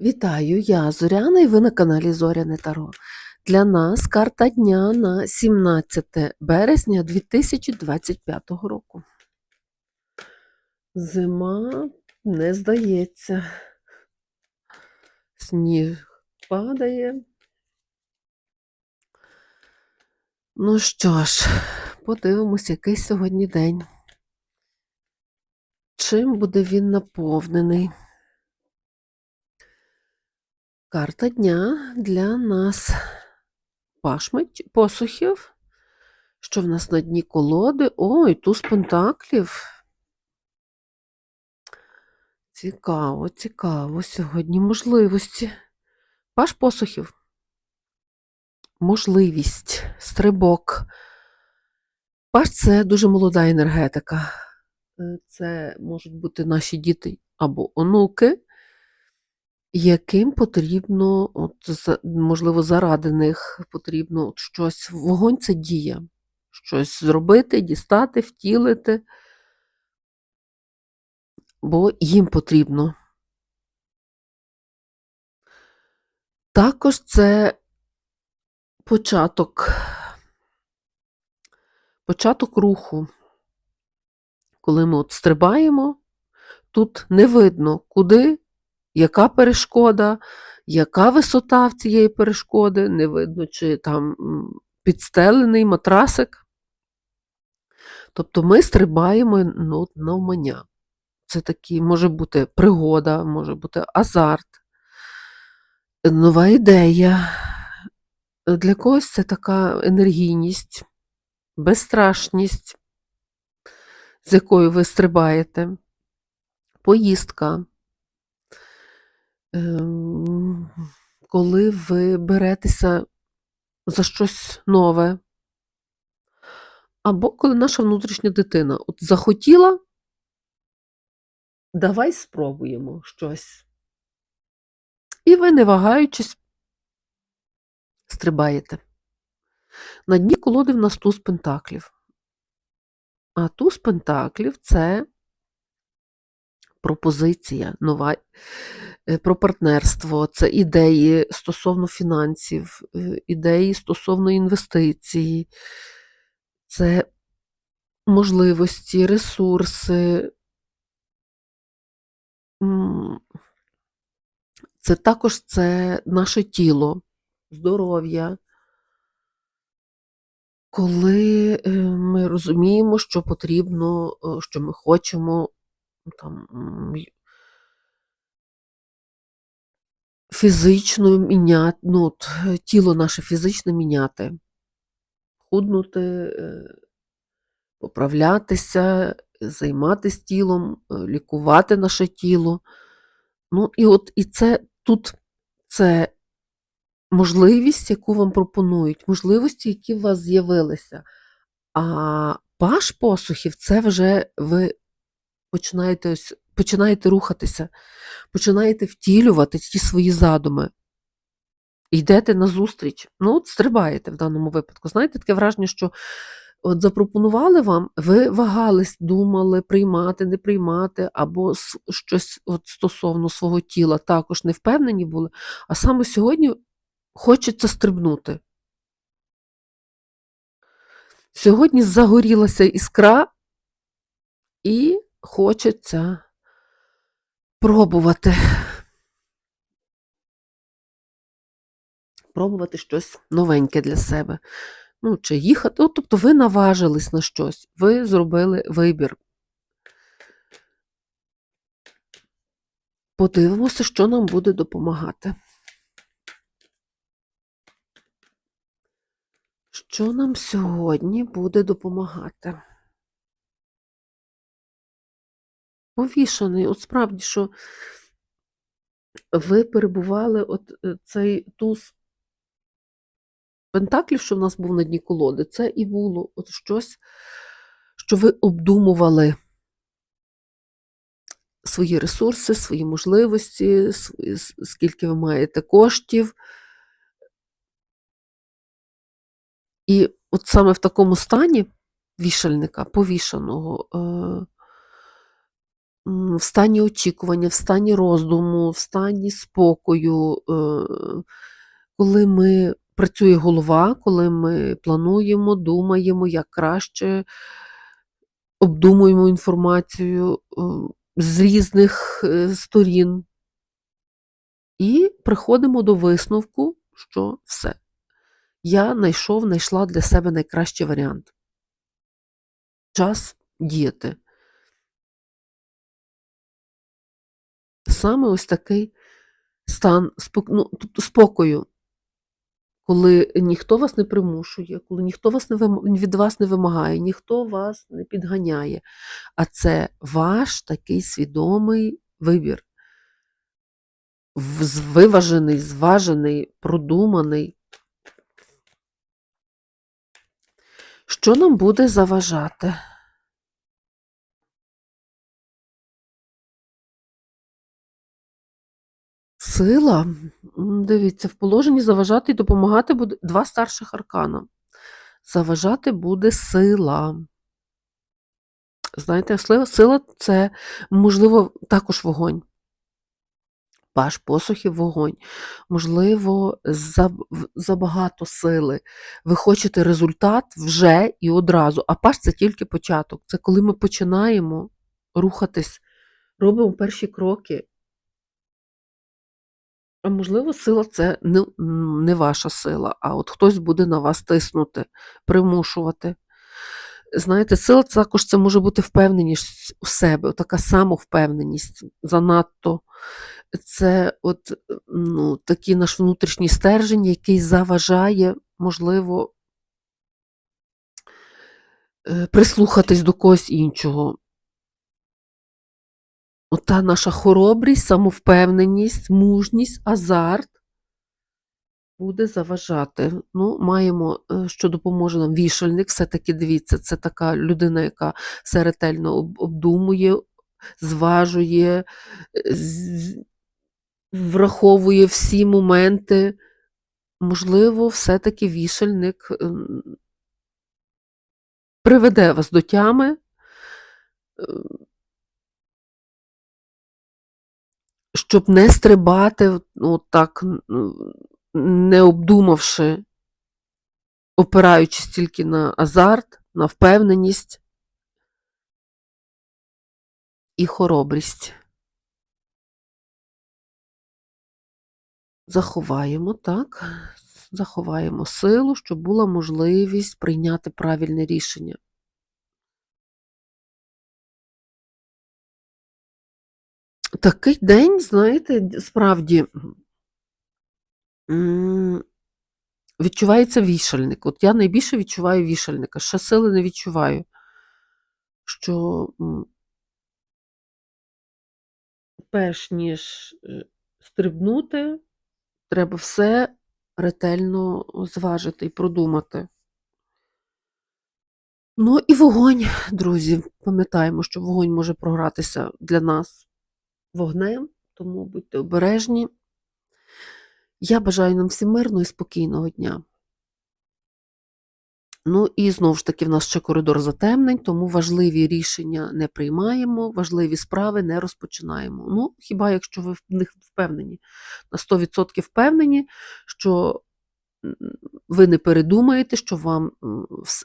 Вітаю, я Зоряна і ви на каналі Зоряне Таро. Для нас карта дня на 17 березня 2025 року. Зима не здається. Сніг падає. Ну що ж, подивимось, який сьогодні день. Чим буде він наповнений? Карта дня для нас пашмить посухів. Що в нас на дні колоди? Ой, туз пентаклів. Цікаво, цікаво. Сьогодні можливості. Паш посухів. Можливість, стрибок. Паш це дуже молода енергетика. Е, Це можуть бути наші діти або онуки яким потрібно, от, можливо, заради них потрібно от щось. Вогонь це дія. Щось зробити, дістати, втілити, бо їм потрібно. Також це початок, початок руху. Коли ми от стрибаємо, тут не видно, куди яка перешкода, яка висота в цієї перешкоди, не видно, чи там підстелений матрасик. Тобто ми стрибаємо ну, навмання. Це такий може бути пригода, може бути азарт, нова ідея. Для когось це така енергійність, безстрашність, з якою ви стрибаєте, поїздка. Ем, коли ви беретеся за щось нове, або коли наша внутрішня дитина от захотіла, давай спробуємо щось. І ви, не вагаючись, стрибаєте. На дні колоди в нас туз пентаклів. А туз пентаклів це пропозиція нова про партнерство, це ідеї стосовно фінансів, е, ідеї стосовно інвестицій, це можливості, ресурси. Це також це наше тіло, здоров'я. Коли е, ми розуміємо, що потрібно, е, що ми хочемо там, фізично міняти, ну, от, е, тіло наше фізично міняти, худнути, е, поправлятися, займатися тілом, е, лікувати наше тіло. Ну, і от і це тут це можливість, яку вам пропонують, можливості, які у вас з'явилися. А паш посухів це вже ви починаєте, ось, починаєте рухатися, починаєте втілювати ті свої задуми. Йдете на зустріч, ну, от стрибаєте в даному випадку. Знаєте, таке враження, що от запропонували вам, ви вагались, думали, приймати, не приймати, або щось от стосовно свого тіла також не впевнені були, а саме сьогодні хочеться стрибнути. Сьогодні загорілася іскра і хочеться пробувати. Пробувати щось новеньке для себе. Ну, чи їхати. От, тобто ви наважились на щось, ви зробили вибір. Подивимося, що нам буде допомагати. Що нам сьогодні буде допомагати? Повішаний, от справді, що ви перебували, от е, цей туз пентаклів, що в нас був на дні колоди, це і було от щось, що ви обдумували свої ресурси, свої можливості, скільки ви маєте коштів. І от саме в такому стані вішальника, повішаного, е, в стані очікування, в стані роздуму, в стані спокою, е, коли ми працює голова, коли ми плануємо, думаємо, як краще, обдумуємо інформацію е, з різних е, сторін. І приходимо до висновку, що все. Я знайшов, знайшла для себе найкращий варіант. Час діяти. Саме ось такий стан ну, спокою, коли ніхто вас не примушує, коли ніхто вас не від вас не вимагає, ніхто вас не підганяє. А це ваш такий свідомий вибір. Виважений, зважений, продуманий. Що нам буде заважати? Сила. Дивіться, в положенні заважати і допомагати буде два старших аркана. Заважати буде сила. Знаєте, сила, це, можливо, також вогонь. Паш посухів вогонь. Можливо, забагато сили. Ви хочете результат вже і одразу. А паш це тільки початок. Це коли ми починаємо рухатись, робимо перші кроки. Можливо, сила це не, не ваша сила, а от хтось буде на вас тиснути, примушувати. Знаєте, сила також це може бути впевненість у себе, така самовпевненість занадто. Це от, ну, такий наш внутрішній стержень, який заважає, можливо, е, прислухатись до когось іншого. Ота наша хоробрість, самовпевненість, мужність, азарт буде заважати. Ну, маємо, е, що допоможе нам вішальник. Все-таки дивіться, це така людина, яка все ретельно обдумує, зважує, е, враховує всі моменти. Можливо, все-таки вішальник ем, приведе вас до тями. Щоб не стрибати, ну, не обдумавши, опираючись тільки на азарт, на впевненість і хоробрість. Заховаємо, так, заховаємо силу, щоб була можливість прийняти правильне рішення. Такий день, знаєте, справді відчувається вішальник. От я найбільше відчуваю вішальника, ще сили не відчуваю, що перш ніж е, стрибнути, треба все ретельно зважити і продумати. Ну і вогонь, друзі. Пам'ятаємо, що вогонь може програтися для нас вогнем, тому будьте обережні. Я бажаю нам всім мирного і спокійного дня. Ну і знову ж таки, в нас ще коридор затемнень, тому важливі рішення не приймаємо, важливі справи не розпочинаємо. Ну, хіба якщо ви в них впевнені, на 100% впевнені, що ви не передумаєте, що вам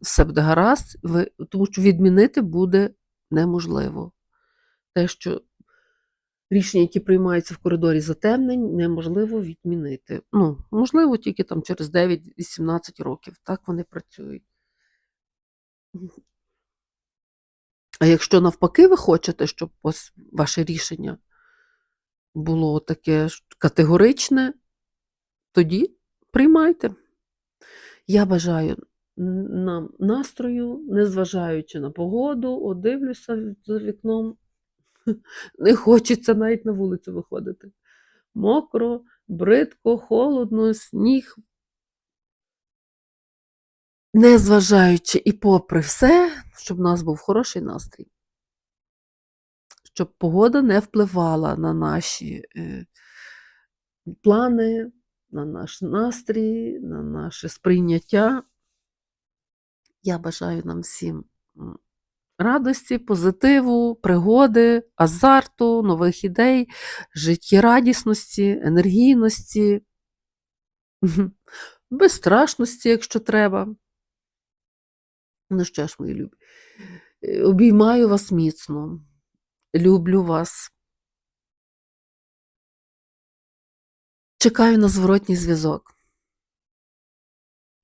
все буде гаразд, ви, тому що відмінити буде неможливо. Те, що рішення, які приймаються в коридорі затемнень, неможливо відмінити. Ну, можливо, тільки там через 9-18 років. Так вони працюють. А якщо навпаки ви хочете, щоб ваше рішення було таке категоричне, тоді приймайте. Я бажаю нам настрою, незважаючи на погоду, от дивлюся за вікном, не хочеться навіть на вулицю виходити. Мокро, бридко, холодно, сніг. Незважаючи і попри все, щоб у нас був хороший настрій. Щоб погода не впливала на наші е, плани, на наш настрій, на наше сприйняття. Я бажаю нам всім радості, позитиву, пригоди, азарту, нових ідей, життєрадісності, енергійності, безстрашності, якщо треба. Ну що ж, мої любі, е, обіймаю вас міцно, люблю вас. Чекаю на зворотній зв'язок.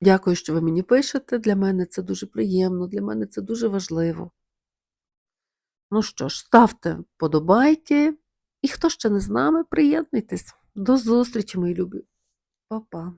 Дякую, що ви мені пишете. Для мене це дуже приємно, для мене це дуже важливо. Ну що ж, ставте вподобайки. І хто ще не з нами, приєднуйтесь. До зустрічі, мої любі. Па-па.